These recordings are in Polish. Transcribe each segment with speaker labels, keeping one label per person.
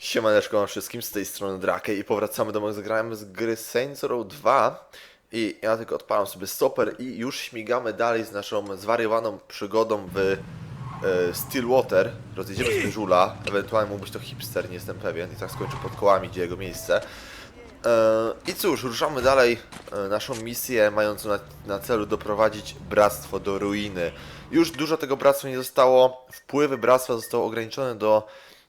Speaker 1: Siemaneczko wszystkim, z tej strony Drake i powracamy do zagrałem z gry Saints Row 2 i ja tylko odpalam sobie stoper i już śmigamy dalej z naszą zwariowaną przygodą w e, Stillwater. Rozjedziemy sobie żula, ewentualnie mógł być to hipster, nie jestem pewien i tak skończę pod kołami, gdzie jego miejsce. E, I cóż, ruszamy dalej e, naszą misję, mającą na, na celu doprowadzić bractwo do ruiny. Już dużo tego bractwa nie zostało, wpływy bractwa zostały ograniczone do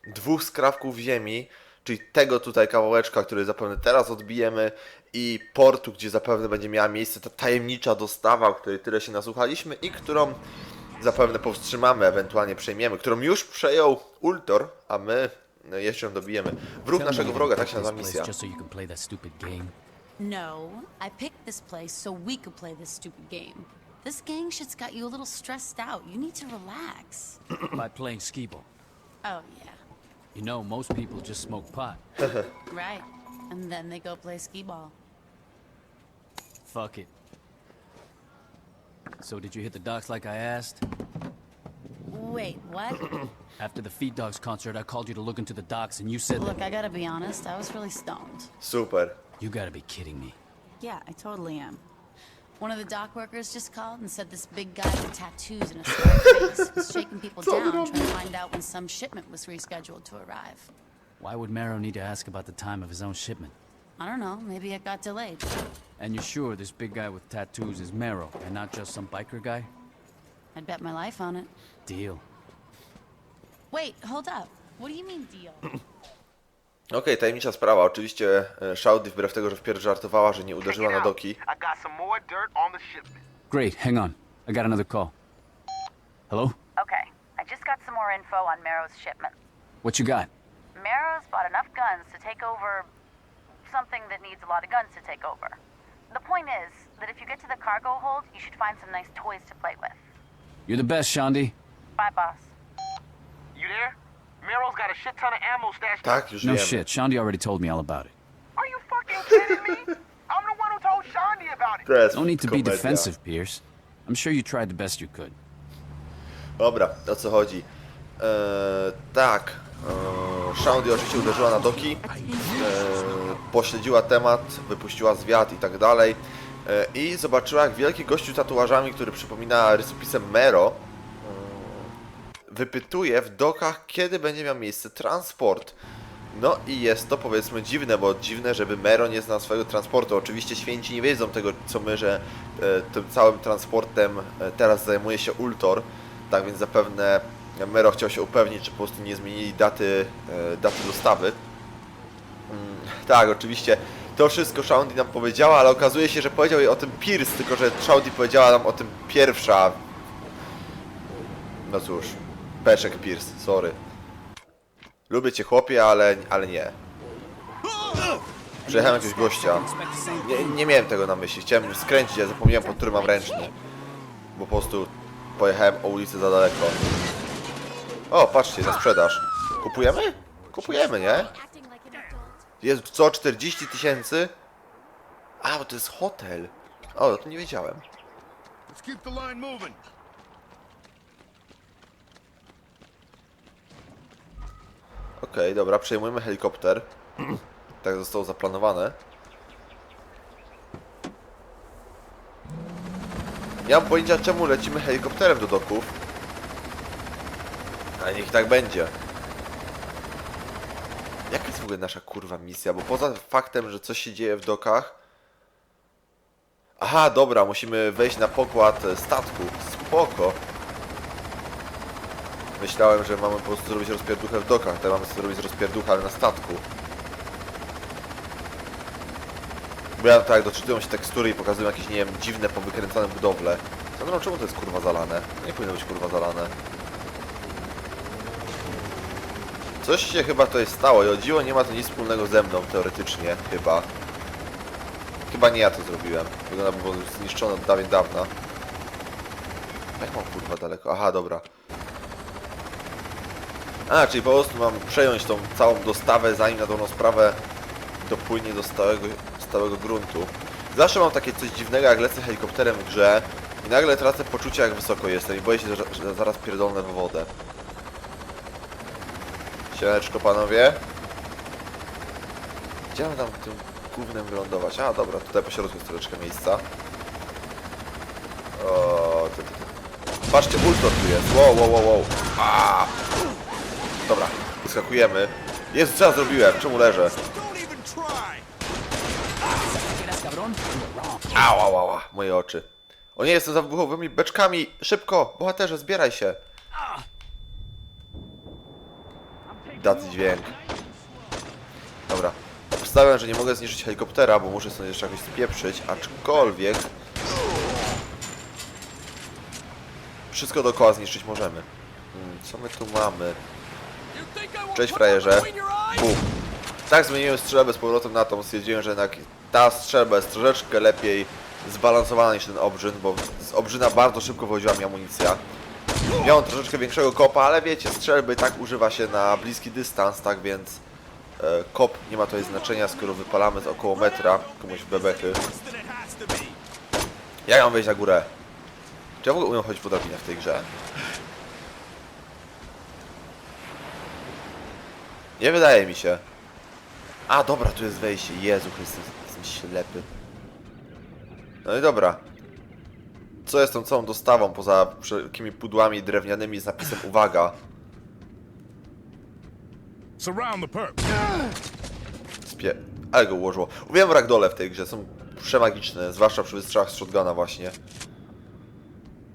Speaker 1: dwóch skrawków ziemi, czyli tego tutaj kawałeczka, który zapewne teraz odbijemy i portu, gdzie zapewne będzie miała miejsce ta tajemnicza dostawa, o której tyle się nasłuchaliśmy i którą zapewne powstrzymamy, ewentualnie przejmiemy, którą już przejął Ultor, a my no, jeszcze ją dobijemy. Wróg naszego wroga, tak się nazywa misja.
Speaker 2: No, I picked this place so we could play this stupid game. This gang shit's got you a little stressed out. You need to relax.
Speaker 3: By playing skee ball.
Speaker 2: Oh, yeah.
Speaker 3: You know, most people just smoke pot. Uh-huh.
Speaker 2: Right. And then they go play skee ball.
Speaker 3: Fuck it. So did you hit the docks like I asked?
Speaker 2: Wait, what?
Speaker 3: After the Feed Dogs concert, I called you to look into the docks, and you said
Speaker 2: Look,
Speaker 3: that...
Speaker 2: I gotta be honest, I was really stoned.
Speaker 1: Super.
Speaker 3: You gotta be kidding me.
Speaker 2: Yeah, I totally am. One of the dock workers just called and said this big guy with tattoos and a scarred face was shaking people down, trying to find out when some shipment was rescheduled to arrive.
Speaker 3: Why would Marrow need to ask about the time of his own shipment?
Speaker 2: I don't know, maybe it got delayed.
Speaker 3: And you're sure this big guy with tattoos is Marrow, and not just some biker guy?
Speaker 2: I'd bet my life on it.
Speaker 3: Deal.
Speaker 2: Wait, hold up. What do you mean deal?
Speaker 1: Okej, tajemnicza sprawa. Oczywiście e, Shaudy, wbrew tego, że wpierw żartowała, że nie uderzyła na doki.
Speaker 4: I got some more dirt on the shipment.
Speaker 3: Great, hang on. I got another call. Hello?
Speaker 5: Okay, I just got some more info on Marrow's shipment.
Speaker 3: What you got?
Speaker 5: Marrow's bought enough guns to take over something that needs a lot of guns to take over. The point is that if you get to the cargo hold, you should find some nice toys to play with.
Speaker 3: You're the best, Shandi.
Speaker 5: Bye, boss.
Speaker 4: You there? Miro's got a shit ton of ammo stashed.
Speaker 1: Tak, już
Speaker 3: No
Speaker 1: wiemy.
Speaker 3: shit, Shandi already told me all about it.
Speaker 4: Are you fucking kidding me? I'm the one who told Shandi about it.
Speaker 1: Jest
Speaker 3: No need to be
Speaker 1: komedia.
Speaker 3: defensive, Pierce. I'm sure you tried the best you could.
Speaker 1: Dobra, o co chodzi? Eee, tak, eee, Shaudy oczywiście uderzyła na doki, eee, pośledziła temat, wypuściła zwiat i tak dalej eee, i zobaczyła jak wielki gościu z tatuażami, który przypomina rysopisem Mero, wypytuje w dokach, kiedy będzie miał miejsce transport. No i jest to powiedzmy dziwne, bo dziwne, żeby Mero nie znał swojego transportu. Oczywiście święci nie wiedzą tego, co my, że e, tym całym transportem e, teraz zajmuje się Ultor. Tak więc zapewne Mero chciał się upewnić, czy po prostu nie zmienili daty, e, daty dostawy. Mm, tak, oczywiście to wszystko Shaundi nam powiedziała, ale okazuje się, że powiedział jej o tym Pierce, tylko że Shaundi powiedziała nam o tym pierwsza. No cóż, Peszek Pierce, sorry. Lubię cię chłopie, ale, ale nie. Przejechałem jakiegoś gościa. Nie, nie miałem tego na myśli. Chciałem skręcić, ale zapomniałem, pod którym mam ręczny. Bo po prostu pojechałem o ulicę za daleko. O, patrzcie, na sprzedaż. Kupujemy? Kupujemy, nie? Jest co? 40 tysięcy? A, bo to jest hotel. O, to nie wiedziałem.
Speaker 6: Let's keep the line moving.
Speaker 1: Okej, dobra, przejmujemy helikopter. tak zostało zaplanowane. Nie mam pojęcia czemu lecimy helikopterem do doków. Ale niech tak będzie. Jaka jest w ogóle nasza kurwa misja? Bo poza faktem, że coś się dzieje w dokach... Aha, dobra, musimy wejść na pokład statku. Spoko. Myślałem, że mamy po prostu zrobić rozpierduchę w dokach, teraz mamy zrobić rozpierduchę, ale na statku. Bo ja tak doczytują się tekstury i pokazują jakieś, nie wiem, dziwne, powykręcane budowle. Sandro, czemu to jest kurwa zalane? To nie powinno być kurwa zalane. Coś się chyba tutaj stało i o dziwo nie ma to nic wspólnego ze mną, teoretycznie, chyba. Chyba nie ja to zrobiłem. Wygląda, by było zniszczone od dawien dawna. Jak mam kurwa daleko? Aha, dobra. A, czyli po prostu mam przejąć tą całą dostawę, zanim na dobrą sprawę dopłynie do stałego, stałego gruntu. Zawsze mam takie coś dziwnego, jak lecę helikopterem w grze i nagle tracę poczucie, jak wysoko jestem i boję się, że, zaraz pierdolnę w wodę. Siemaneczko, panowie. Gdzie mam tam tym głównym wylądować? A, dobra, tutaj po środku jest troszeczkę miejsca. O, ty, ty, ty. Patrzcie, ultor tu jest. Wow, wow, wow, wow. A! Dobra, wyskakujemy. Jezu, co ja zrobiłem? Czemu leżę? Ała, ała, moje oczy. O nie, jestem za wybuchowymi beczkami. Szybko, bohaterze, zbieraj się. Dat dźwięk. Dobra. Obstawiam, że nie mogę zniszczyć helikoptera, bo muszę sobie jeszcze jakoś spieprzyć, aczkolwiek... Wszystko dookoła zniszczyć możemy. Hmm, co my tu mamy? Cześć frajerze. Bum. Tak zmieniłem strzelbę z powrotem na tą. Stwierdziłem, że jednak ta strzelba jest troszeczkę lepiej zbalansowana niż ten obrzyn, bo z obrzyna bardzo szybko wychodziła mi amunicja. Miałem troszeczkę większego kopa, ale wiecie, strzelby tak używa się na bliski dystans, tak więc e, kop nie ma tutaj znaczenia, skoro wypalamy z około metra komuś w bebechy. Jak mam wejść na górę? Czy ja w ogóle umiem chodzić po drabinach w tej grze? Nie wydaje mi się. A, dobra, tu jest wejście. Jezu Chryste, jestem ślepy. No i dobra. Co jest tą całą dostawą poza wszelkimi pudłami drewnianymi z napisem uwaga? Spie... Ale go ułożyło. Uwielbiam ragdole w tej grze, są przemagiczne, zwłaszcza przy wystrzałach z shotguna właśnie.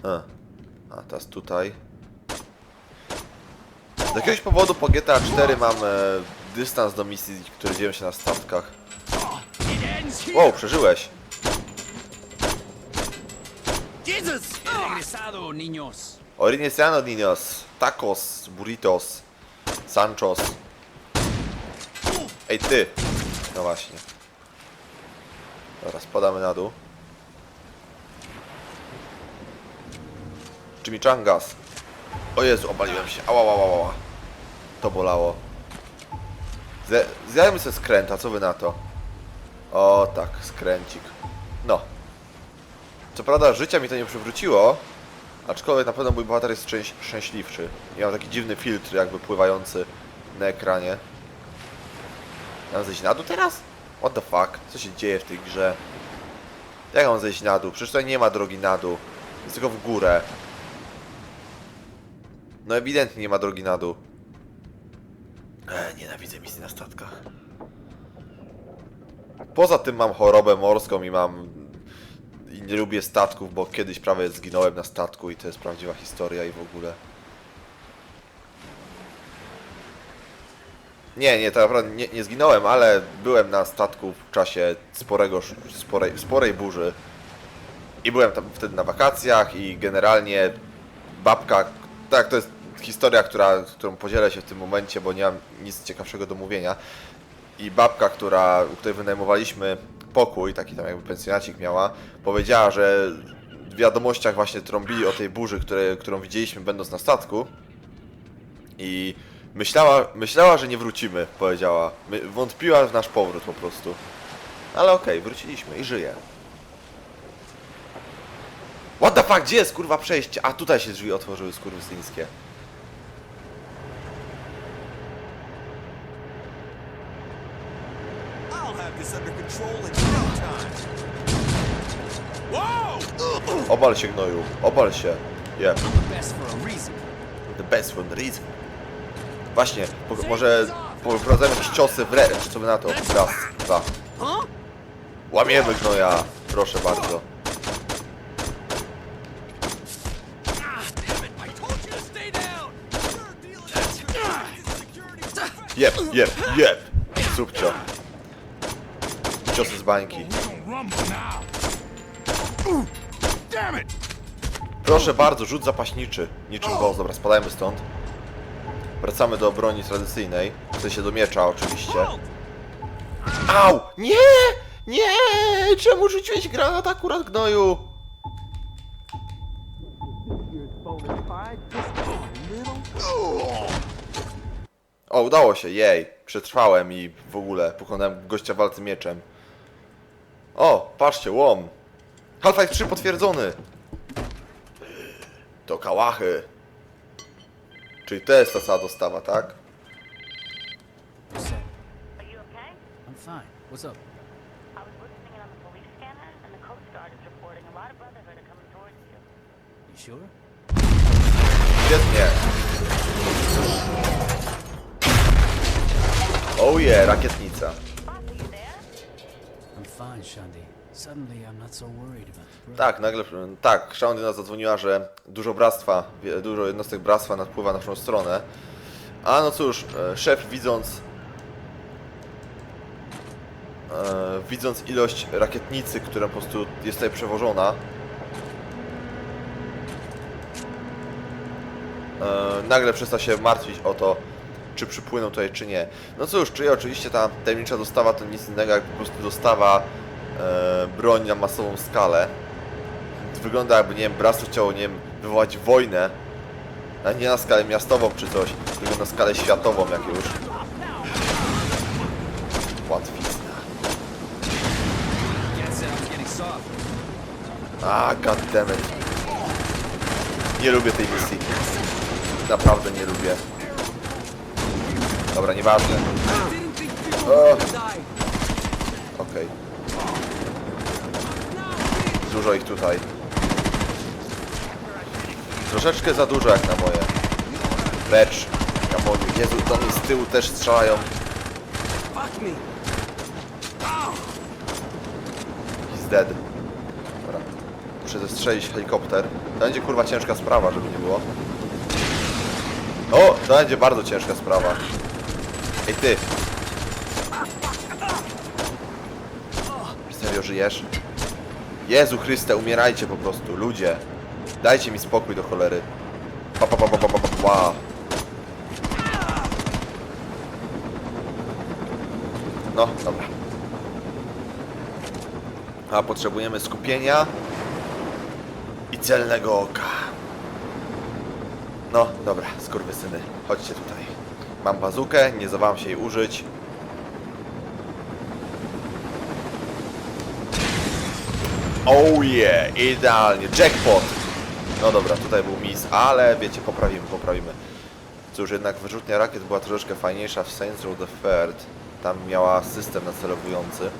Speaker 1: A, A teraz tutaj. Z jakiegoś powodu po GTA 4 mam e, dystans do misji, które dzieją się na statkach. Wow, przeżyłeś.
Speaker 3: Regresado, niños.
Speaker 1: Tacos, burritos, sanchos. Ej ty! No właśnie. Dobra, spadamy na dół. Chimichangas. O Jezu, obaliłem się. Ała, ała, ała. To bolało. Zjadłem sobie skręta, co wy na to? O tak, skręcik. No. Co prawda życia mi to nie przywróciło, aczkolwiek na pewno mój bohater jest szczęś- szczęśliwszy. I mam taki dziwny filtr jakby pływający na ekranie. Ja mam zejść na dół teraz? What the fuck? Co się dzieje w tej grze? Jak mam zejść na dół? Przecież tutaj nie ma drogi na dół. Jest tylko w górę. No ewidentnie nie ma drogi na dół. E, nienawidzę misji na statkach. Poza tym mam chorobę morską i mam... I nie lubię statków, bo kiedyś prawie zginąłem na statku i to jest prawdziwa historia i w ogóle. Nie, nie, tak naprawdę nie, nie zginąłem, ale byłem na statku w czasie sporego, sporej, sporej burzy. I byłem tam wtedy na wakacjach i generalnie babka, tak, to jest historia, która, którą podzielę się w tym momencie, bo nie mam nic ciekawszego do mówienia. I babka, która, u której wynajmowaliśmy pokój, taki tam jakby pensjonacik miała, powiedziała, że w wiadomościach właśnie trąbili o tej burzy, które, którą widzieliśmy będąc na statku. I myślała, myślała, że nie wrócimy, powiedziała. Wątpiła w nasz powrót po prostu. Ale okej, wróciliśmy i żyje. What the fuck, gdzie jest kurwa przejście? A tutaj się drzwi otworzyły skurwysyńskie. Obal się gnoju, obal się. Yeah,
Speaker 3: a
Speaker 1: the best for the reason. Właśnie, po, może poprowadzamy jakieś ciosy w ręcz, co by na to? Raz, dwa. Łamiemy gnoja, proszę bardzo.
Speaker 6: I told you to stay down! You're dealing with security.
Speaker 1: Jeb, jeb, jeb. Subcio. Ciosy z bańki. Proszę bardzo, rzut zapaśniczy. Niczym wąs. Dobra, spadajmy stąd. Wracamy do broni tradycyjnej. W sensie do miecza oczywiście. Au! Nie! Nie! Czemu rzuciłeś granat akurat gnoju? O, udało się, jej. Przetrwałem i w ogóle pokonałem gościa w walce mieczem. O, patrzcie, łom. Half-Life 3 potwierdzony. To kałachy. Czyli to jest ta cała dostawa, tak?
Speaker 3: Said,
Speaker 5: Are you okay?
Speaker 3: I'm fine. What's up?
Speaker 5: I was listening in on the police scanner, and the Coast Guard is reporting a lot of Brotherhood are coming towards you.
Speaker 3: You sure?
Speaker 1: Świetnie. Oh yeah, rakietnica.
Speaker 3: Shandy.
Speaker 1: Tak, nagle, tak, Shaundy nas zadzwoniła, że dużo bractwa, dużo jednostek bractwa nadpływa na naszą stronę. A no cóż, e, szef widząc e, widząc ilość rakietnicy, która po prostu jest tutaj przewożona e, nagle przestał się martwić o to, czy przypłyną tutaj, czy nie. No cóż, czyli oczywiście ta tajemnicza dostawa to nic innego jak po prostu dostawa broń na masową skalę. Wygląda jakby, nie wiem, Bractwo chciało, nie wiem, wywołać wojnę, a nie na skalę miastową czy coś, tylko na skalę światową jak już. Łatwizna. A, goddammit. Nie lubię tej misji. Naprawdę nie lubię. Dobra, nieważne.
Speaker 6: Didn't think people
Speaker 1: O,
Speaker 6: were gonna die.
Speaker 1: okej. Dużo ich tutaj. Troszeczkę za dużo jak na moje. Becz. Kamoniu. Jezu, do mnie z tyłu też strzelają. He's dead. Dobra. Muszę zestrzelić helikopter. To będzie kurwa ciężka sprawa, żeby nie było. O! To będzie bardzo ciężka sprawa. Ej ty! Serio żyjesz? Jezu Chryste, umierajcie po prostu, ludzie. Dajcie mi spokój do cholery. Pa, pa, pa, pa, pa, pa, pa, pa. No, dobra. A potrzebujemy skupienia i celnego oka. No, dobra, skurwysyny, chodźcie tutaj. Mam bazukę, nie zawałam się jej użyć. Oh yeah, idealnie, jackpot! No dobra, tutaj był miss, ale wiecie, poprawimy, poprawimy. Cóż, jednak wyrzutnia rakiet była troszeczkę fajniejsza w Saints Row the Third. Tam miała system nacelowujący,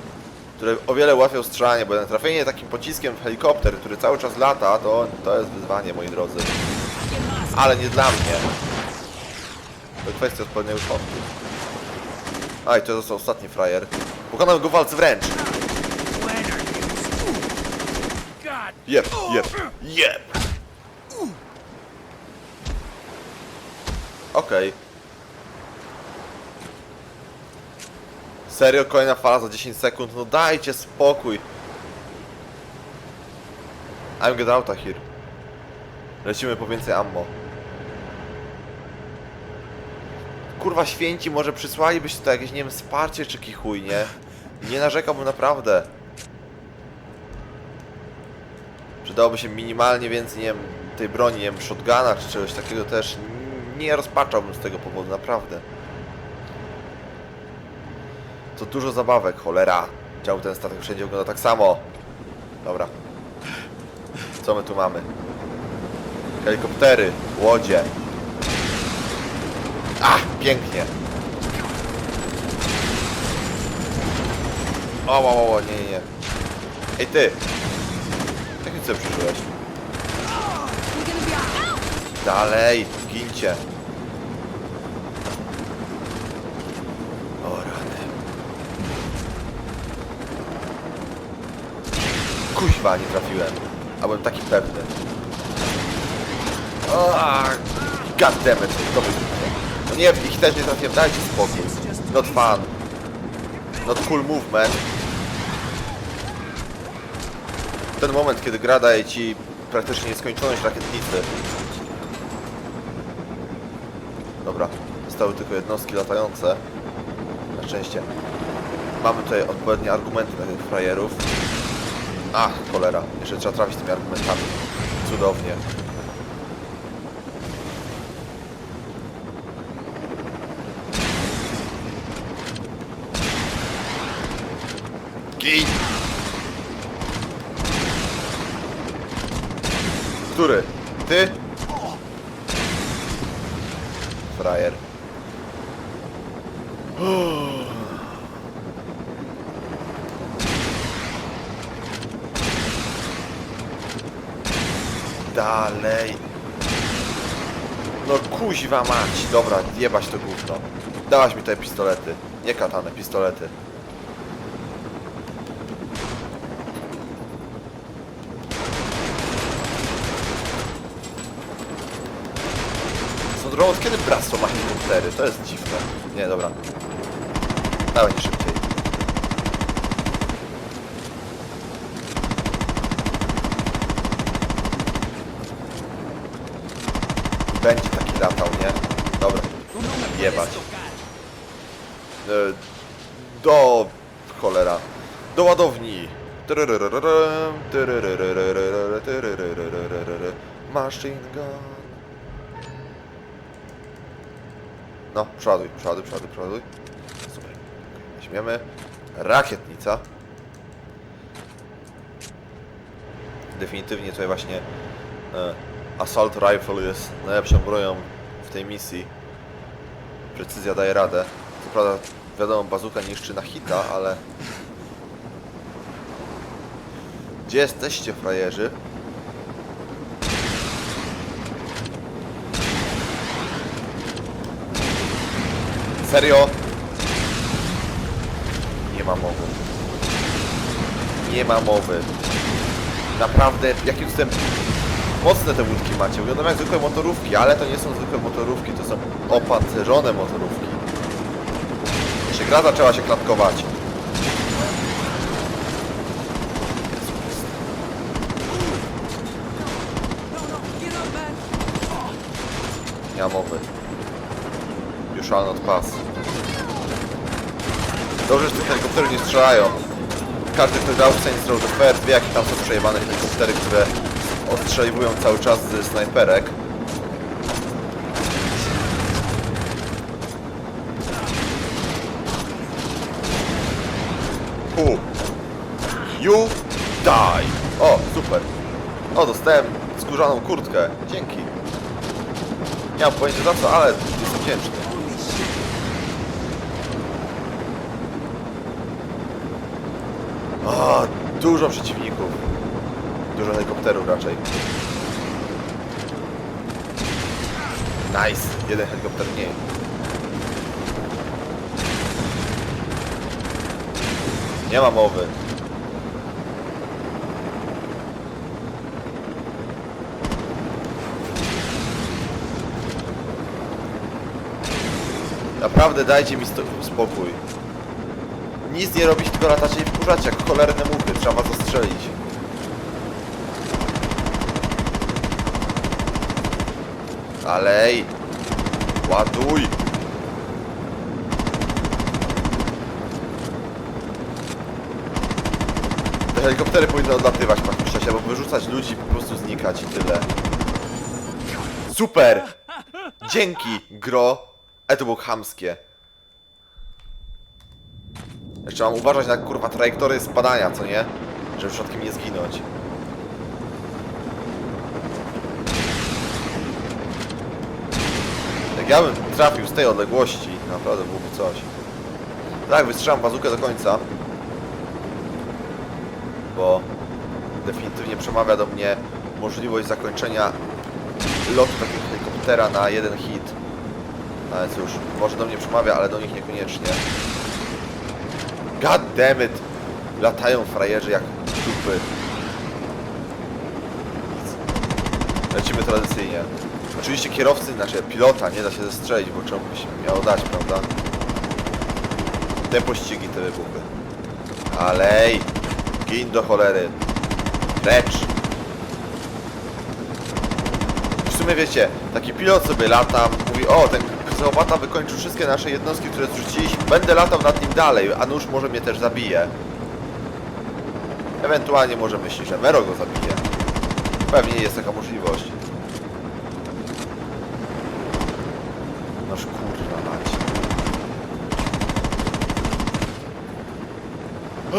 Speaker 1: który o wiele ułatwiał strzelanie, bo trafienie takim pociskiem w helikopter, który cały czas lata, to, to jest wyzwanie, moi drodzy. Ale nie dla mnie. To kwestia odpowiedniego kątu. Aj, to został ostatni frajer. Pokonał go w walce wręcz.
Speaker 6: God.
Speaker 1: Jep, jep, jep. Okej. Serio, kolejna fala za 10 sekund? No dajcie spokój. I'm get out of here. Lecimy po więcej ammo. Kurwa święci, może przysłalibyście to jakieś, nie wiem, wsparcie czy kichuj, nie? Nie narzekałbym naprawdę. Przydałoby się minimalnie więcej, nie wiem, tej broni, nie wiem, shotguna czy czegoś takiego też. Nie rozpaczałbym z tego powodu, naprawdę. To dużo zabawek, cholera. Czemu ten statek wszędzie wygląda tak samo? Dobra. Co my tu mamy? Helikoptery, łodzie. Ach, pięknie. O, o, o, nie, nie, nie. Ej, ty. Sobie przyszłeś? Dalej, gincie. O rany. Kuźwa, nie trafiłem. A byłem taki pewny. O, goddammit, to by... No nie, w ich też nie trafiłem, dajcie spokój. Not fun. Not cool movement. Ten moment, kiedy gra daje ci praktycznie nieskończoność rakietnicy. Dobra, zostały tylko jednostki latające. Na szczęście. Mamy tutaj odpowiednie argumenty na tych frajerów. Ach, cholera. Jeszcze trzeba trafić tymi argumentami. Cudownie. Gin! Który? Ty? Frajer. Dalej. No kuźwa mać. Dobra, jebać to gówno. Dałaś mi te pistolety. Nie katane, pistolety. Drogą, od kiedy Brastro ma helikoptery? To jest dziwne. Nie, dobra. Dawaj nie szybciej. Będzie taki latał, nie? Dobra. Jebać. E, Do... cholera. Do ładowni. Machine gun. No, przoduj, przoduj, przoduj, przoduj. Super. Weźmiemy. Rakietnica. Definitywnie tutaj właśnie e, Assault Rifle jest najlepszą broją w tej misji. Precyzja daje radę. Co prawda, wiadomo, bazuka niszczy na hita, ale... Gdzie jesteście, frajerzy? Serio? Nie ma mowy. Nie ma mowy. Naprawdę, jakim cudem mocne te łódki macie. Wyglądają jak zwykłe motorówki, ale to nie są zwykłe motorówki, to są opancerzone motorówki. Się gra zaczęła się klatkować. Nie ma mowy. Shall not pass. Dobrze, że tych helikopterów nie strzelają. Każdy, grał w Saints Row the First wie, jakie tam są przejebane helikoptery, które ostrzeliwują cały czas ze snajperek. Hu. You die. O, super. O, dostałem skórzaną kurtkę. Dzięki. Nie mam pojęcia za co, ale jestem wdzięczny. O, dużo przeciwników. Dużo helikopterów raczej. Nice. Jeden helikopter mniej. Nie ma mowy. Naprawdę dajcie mi spokój. Nic nie robić, tylko latacie i wkurzacie jak cholerne muchy. Trzeba was zastrzelić. Dalej. Ładuj. Te helikoptery powinny odlatywać, patrzcie się, bo wyrzucać ludzi po prostu znikać i tyle. Super! Dzięki, gro. E, to było chamskie. Jeszcze mam uważać na kurwa trajektorię spadania, co nie? Żeby przypadkiem nie zginąć. Jak ja bym trafił z tej odległości, naprawdę byłoby coś. Tak, wystrzelam bazukę do końca. Bo definitywnie przemawia do mnie możliwość zakończenia lotu takiego helikoptera na jeden hit. Ale cóż, może do mnie przemawia, ale do nich niekoniecznie. God damn it! Latają frajerzy jak dupy. Lecimy tradycyjnie. Oczywiście kierowcy, znaczy pilota nie da się zestrzelić, bo czemu by się miało dać, prawda? Te pościgi, te wybuchy. Alej! Gin do cholery. Precz! W sumie wiecie, taki pilot sobie lata, mówi, o, ten psychopata wykończył wszystkie nasze jednostki, które zrzuciliśmy, będę latał nad nim dalej, a nóż może mnie też zabije. Ewentualnie może myśli, że Mero go zabije. Pewnie jest taka możliwość. Noż kurwa mać.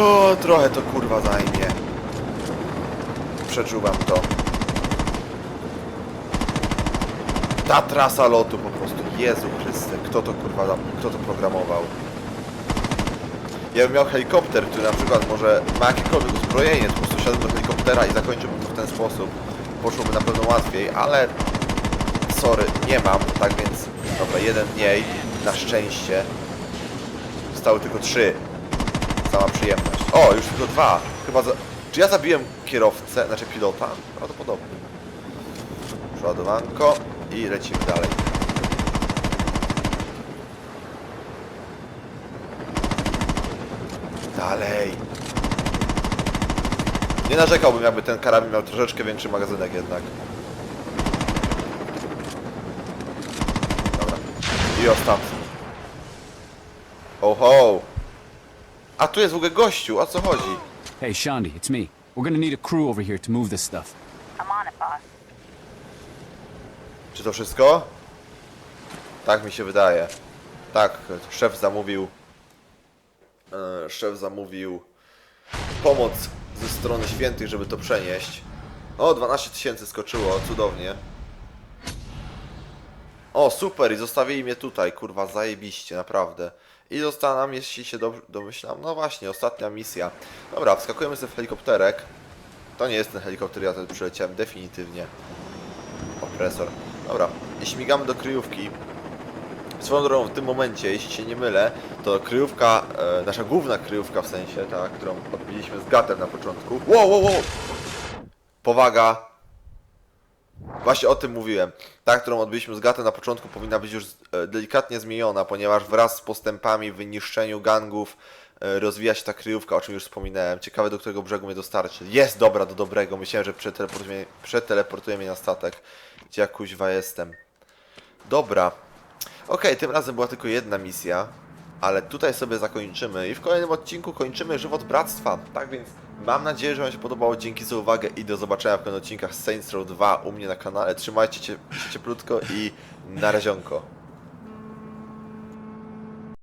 Speaker 1: O, trochę to kurwa zajmie. Przeczuwam to. Ta trasa lotu po prostu. Jezu Chryste, kto to kurwa, kto to programował? Ja bym miał helikopter, który na przykład może ma jakiekolwiek uzbrojenie, to po prostu siadł do helikoptera i zakończyłbym to w ten sposób. poszłoby na pewno łatwiej, ale sorry, nie mam, tak więc dobra, jeden mniej, na szczęście. Zostały tylko trzy. Sama przyjemność. O, już tylko dwa. Chyba za... Czy ja zabiłem kierowcę, znaczy pilota? Prawdopodobnie. Przeładowanko i lecimy dalej. Dalej. Nie narzekałbym, jakby ten karabin miał troszeczkę większy magazynek jednak. Dobra. I ostatni. Oho! A tu jest w ogóle gościu, o co chodzi?
Speaker 3: Hey, Shandi, it's me. We're gonna need a crew over here to move this stuff.
Speaker 5: I'm on it, boss.
Speaker 1: Czy to wszystko? Tak mi się wydaje. Tak, szef zamówił. E, szef zamówił pomoc ze strony świętych, żeby to przenieść. O, 12 tysięcy skoczyło, cudownie. O, super, i zostawili mnie tutaj, kurwa, zajebiście, naprawdę. I została nam, jeśli się domyślam, no właśnie, ostatnia misja. Dobra, wskakujemy sobie w helikopterek. To nie jest ten helikopter, ja tutaj przyleciałem definitywnie opresor. Dobra, śmigamy do kryjówki. Swoją drogą, w tym momencie, jeśli się nie mylę, to kryjówka, e, nasza główna kryjówka w sensie, ta, którą odbiliśmy z gatem na początku. Wow, wow, wow! Powaga! Właśnie o tym mówiłem. Ta, którą odbiliśmy z gatem na początku, powinna być już e, delikatnie zmieniona, ponieważ wraz z postępami w niszczeniu gangów rozwija się ta kryjówka, o czym już wspominałem. Ciekawe, do którego brzegu mnie dostarczy. Jest dobra do dobrego. Myślałem, że przeteleportuje, przeteleportuje mnie na statek. Gdzie ja kuźwa jestem. Dobra. Okej, tym razem była tylko jedna misja, ale tutaj sobie zakończymy i w kolejnym odcinku kończymy żywot bractwa. Tak więc mam nadzieję, że Wam się podobało. Dzięki za uwagę i do zobaczenia w kolejnych odcinkach Saints Row 2 u mnie na kanale. Trzymajcie się cieplutko i na razionko.